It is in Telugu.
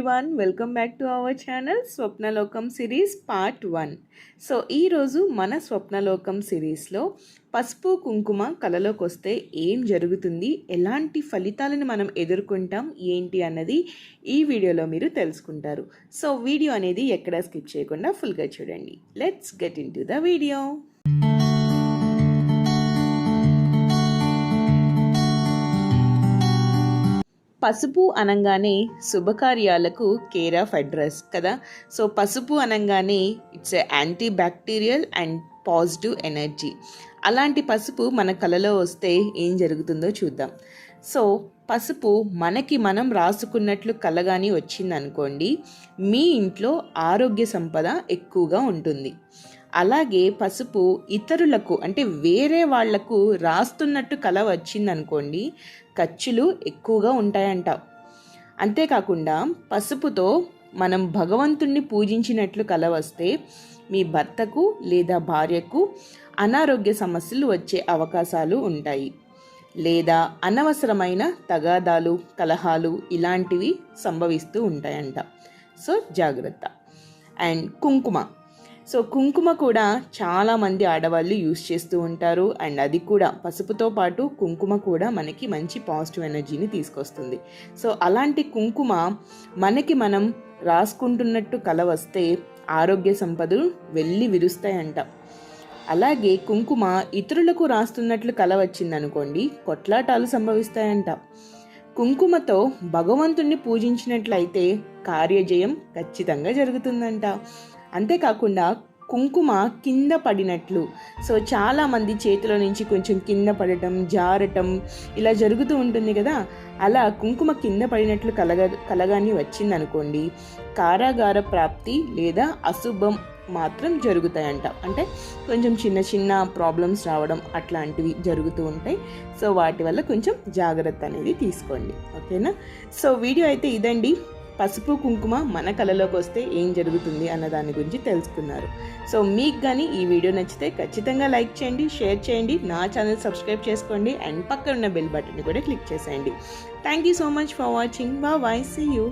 Everyone welcome back to our channel Swapnalokam series part one so ఈరోజు మన స్వప్నలోకం సిరీస్లో పసుపు కుంకుమ కలలోకి వస్తే ఏం జరుగుతుంది? ఎలాంటి ఫలితాలను మనం ఎదుర్కొంటాం? ఏంటి అన్నది ఈ వీడియోలో మీరు తెలుసుకుంటారు. సో వీడియో అనేది ఎక్కడా స్కిప్ చేయకుండా ఫుల్గా చూడండి. Let's get into the video పసుపు అనగానే శుభకార్యాలకు కేర్ ఆఫ్ అడ్రస్ కదా. సో పసుపు అనగానే it's anti bacterial and positive energy అలాంటి పసుపు మన కళలో వస్తే ఏం జరుగుతుందో చూద్దాం. సో పసుపు మనకి మనం రాసుకున్నట్లు కలగాని వచ్చిందనుకోండి మీ ఇంట్లో ఆరోగ్య సంపద ఎక్కువగా ఉంటుంది. అలాగే పసుపు ఇతరులకు అంటే వేరే వాళ్ళకు రాస్తున్నట్టు కల వచ్చిందనుకోండి ఖర్చులు ఎక్కువగా ఉంటాయంట. అంతేకాకుండా పసుపుతో మనం భగవంతుణ్ణి పూజించినట్లు కళ వస్తే మీ భర్తకు లేదా భార్యకు అనారోగ్య సమస్యలు వచ్చే అవకాశాలు ఉంటాయి. లేదా అనవసరమైన తగాదాలు కలహాలు ఇలాంటివి సంభవిస్తూ ఉంటాయంట. సో జాగ్రత్త. అండ్ కుంకుమ. సో కుంకుమ కూడా చాలామంది ఆడవాళ్ళు యూస్ చేస్తూ ఉంటారు. అండ్ అది కూడా పసుపుతో పాటు కుంకుమ కూడా మనకి మంచి పాజిటివ్ ఎనర్జీని తీసుకొస్తుంది. సో అలాంటి కుంకుమ మనకి మనం రాసుకుంటున్నట్టు కల వస్తే ఆరోగ్య సంపదలు వెళ్ళి విరుస్తాయంట. అలాగే కుంకుమ ఇతరులకు రాస్తున్నట్లు కల వచ్చిందనుకోండి కొట్లాటాలు సంభవిస్తాయంట. కుంకుమతో భగవంతుణ్ణి పూజించినట్లయితే కార్యజయం ఖచ్చితంగా జరుగుతుందంట. అంతేకాకుండా కుంకుమ కింద పడినట్లు. సో చాలామంది చేతిలో నుంచి కొంచెం కింద పడటం జారటం ఇలా జరుగుతూ ఉంటుంది కదా. అలా కుంకుమ కింద పడినట్లు కలగ కలగాని వచ్చిందనుకోండి కారాగార ప్రాప్తి లేదా అశుభం మాత్రం జరుగుతాయంట. అంటే కొంచెం చిన్న చిన్న ప్రాబ్లమ్స్ రావడం అట్లాంటివి జరుగుతూ ఉంటాయి. సో వాటి వల్ల కొంచెం జాగ్రత్త అనేది తీసుకోండి. ఓకేనా? సో వీడియో అయితే ఇదండి. పసుపు కుంకుమ మన కళలోకి వస్తే ఏం జరుగుతుంది అన్న దాని గురించి తెలుసుకున్నారు. సో మీకు కానీ ఈ వీడియో నచ్చితే ఖచ్చితంగా లైక్ చేయండి షేర్ చేయండి నా ఛానల్ సబ్స్క్రైబ్ చేసుకోండి అండ్ పక్కన ఉన్న బెల్ బటన్ని కూడా క్లిక్ చేసేయండి. Thank you so much for watching. బా వాయిస్ సీ యూ.